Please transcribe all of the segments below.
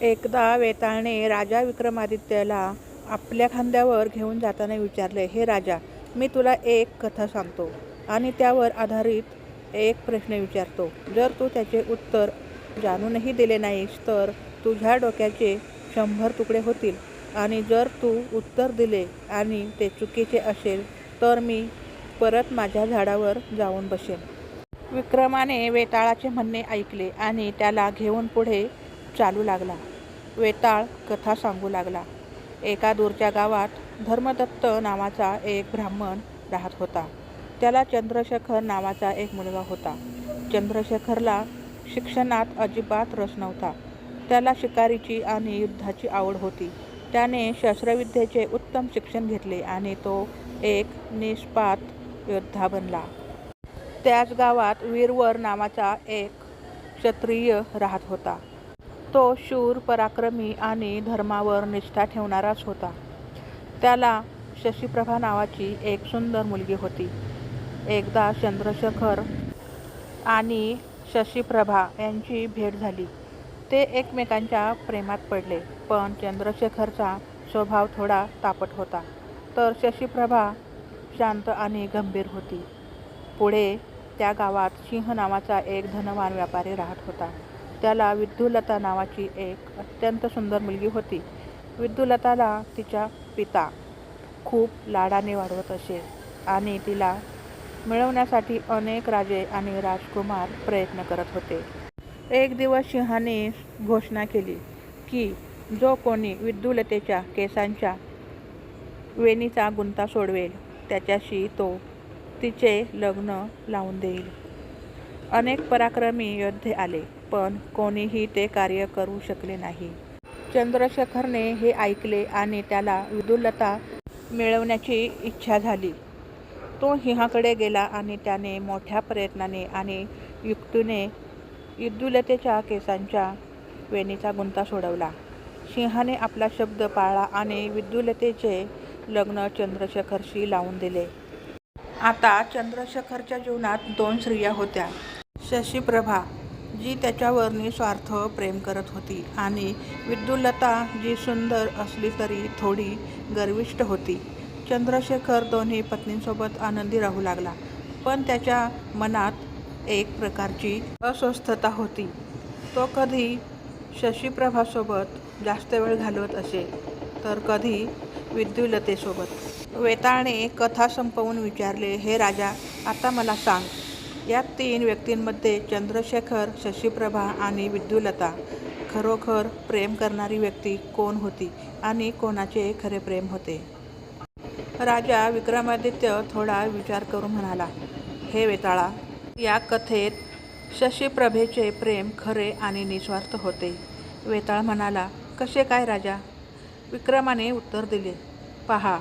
एकदा वेताळने राजा विक्रमादित्याला आपल्या खांद्यावर घेऊन जाताना विचारले हे राजा मी तुला एक कथा सांगतो आणि त्यावर आधारित एक प्रश्न विचारतो. जर तू त्याचे उत्तर जाणूनही दिले नाहीस तर तुझ्या डोक्याचे शंभर तुकडे होतील. आणि जर तू उत्तर दिले आणि ते चुकीचे असेल तर मी परत माझ्या झाडावर जाऊन बसेन. विक्रमाने वेताळाचे म्हणणे ऐकले आणि त्याला घेऊन पुढे चालू लागला. वेताळ कथा सांगू लागला. एका दूरच्या गावात धर्मदत्त नावाचा एक ब्राह्मण राहत होता. त्याला चंद्रशेखर नावाचा एक मुलगा होता. चंद्रशेखरला शिक्षणात अजिबात रस नव्हता. त्याला शिकारीची आणि युद्धाची आवड होती. त्याने शस्त्रविद्येचे उत्तम शिक्षण घेतले आणि तो एक निष्पात योद्धा बनला. त्याच गावात वीरवर नावाचा एक क्षत्रिय राहत होता. तो शूर पराक्रमी आणि धर्मावर निष्ठा ठेवणाराच होता. त्याला शशीप्रभा नावाची एक सुंदर मुलगी होती. एकदा चंद्रशेखर आणि शशीप्रभा यांची भेट झाली. ते एकमेकांच्या प्रेमात पडले पण चंद्रशेखरचा स्वभाव थोडा तापट होता. तर शशीप्रभा शांत आणि गंभीर होती. पुढे त्या गावात सिंह नावाचा एक धनवान व्यापारी राहत होता. त्याला विद्युलता नावाची एक अत्यंत सुंदर मुलगी होती. विद्युलताला तिच्या पिता खूप लाडाने वाढवत असे आणि तिला मिळवण्यासाठी अनेक राजे आणि राजकुमार प्रयत्न करत होते. एक दिवस सिंहाने घोषणा केली की जो कोणी विद्युलतेच्या केसांच्या वेणीचा गुंता सोडवेल त्याच्याशी तो तिचे लग्न लावून देईल. अनेक पराक्रमी योद्धे आले पण कोणीही ते कार्य करू शकले नाही. चंद्रशेखरने हे ऐकले आणि त्याला विदुलता मिळवण्याची इच्छा झाली. तो सिंहाकडे गेला आणि त्याने मोठ्या प्रयत्नाने आणि युक्तीने युद्धुलतेच्या केसांच्या वेणीचा गुंता सोडवला. सिंहाने आपला शब्द पाळला आणि विद्युलतेचे लग्न चंद्रशेखरशी लावून दिले. आता चंद्रशेखरच्या जीवनात दोन स्त्रिया होत्या. शशीप्रभा जी त्याच्यावर निस्वार्थ प्रेम करत होती आणि विद्युलता जी सुंदर असली तरी थोडी गर्विष्ट होती. चंद्रशेखर दोन्ही पत्नींसोबत आनंदी राहू लागला पण त्याच्या मनात एक प्रकारची अस्वस्थता होती. तो कधी शशीप्रभासोबत जास्त वेळ घालवत असे तर कधी विद्युलतेसोबत वेताळने कथा संपवून विचारले हे राजा आता मला सांग या तीन व्यक्तींमध्ये चंद्रशेखर शशीप्रभा आणि विद्युलता. खरोखर प्रेम करणारी व्यक्ती कोण होती आणि कोणाचे खरे प्रेम होते? राजा विक्रमादित्य थोडा विचार करून म्हणाला हे वेताळा या कथेत शशीप्रभेचे प्रेम खरे आणि निस्वार्थ होते. वेताळ म्हणाला कसे काय राजा? विक्रमाने उत्तर दिले पहा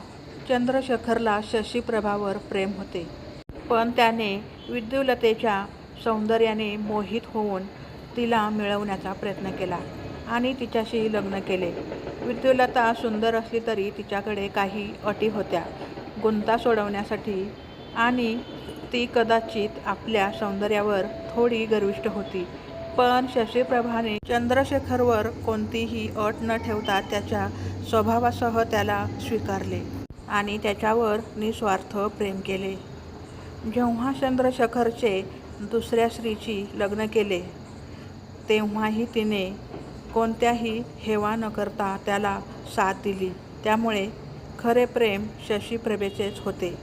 चंद्रशेखरला शशीप्रभावर प्रेम होते. पण त्याने विद्युलतेच्या सौंदर्याने मोहित होऊन तिला मिळवण्याचा प्रयत्न केला आणि तिच्याशी लग्न केले. विद्युलता सुंदर असली तरी तिच्याकडे काही अटी होत्या. गुंता सोडवण्यासाठी आणि ती कदाचित आपल्या सौंदर्यावर थोडी गर्विष्ट होती. पण शशीप्रभाने चंद्रशेखरवर कोणतीही अट न ठेवता त्याच्या स्वभावासह त्याला स्वीकारले आणि त्याच्यावर निस्वार्थ प्रेम केले. जेव्हा चंद्रशेखरचे दुसऱ्या स्त्रीची लग्न केले तेव्हाही तिने कोणत्याही हेवा न करता त्याला साथ दिली. त्यामुळे खरे प्रेम शशीप्रभेचेच होते.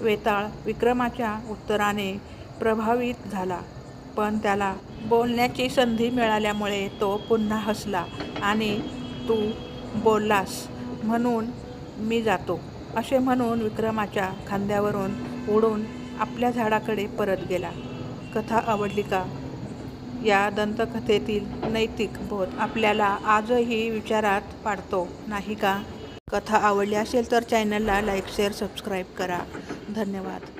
वेताळ विक्रमाच्या उत्तराने प्रभावित झाला पण त्याला बोलण्याची संधी मिळाल्यामुळे तो पुन्हा हसला आणि तू बोललास म्हणून मी जातो असे म्हणून विक्रमाच्या खांद्यावरून उडून आपल्या झाडाकडे परत गेला. कथा आवडली का? या दंतकथेतील नैतिक बोध आपल्याला आजही विचारात पाडतो नाही का? कथा आवडली असेल तर चॅनलला लाईक शेअर सबस्क्राईब करा. धन्यवाद.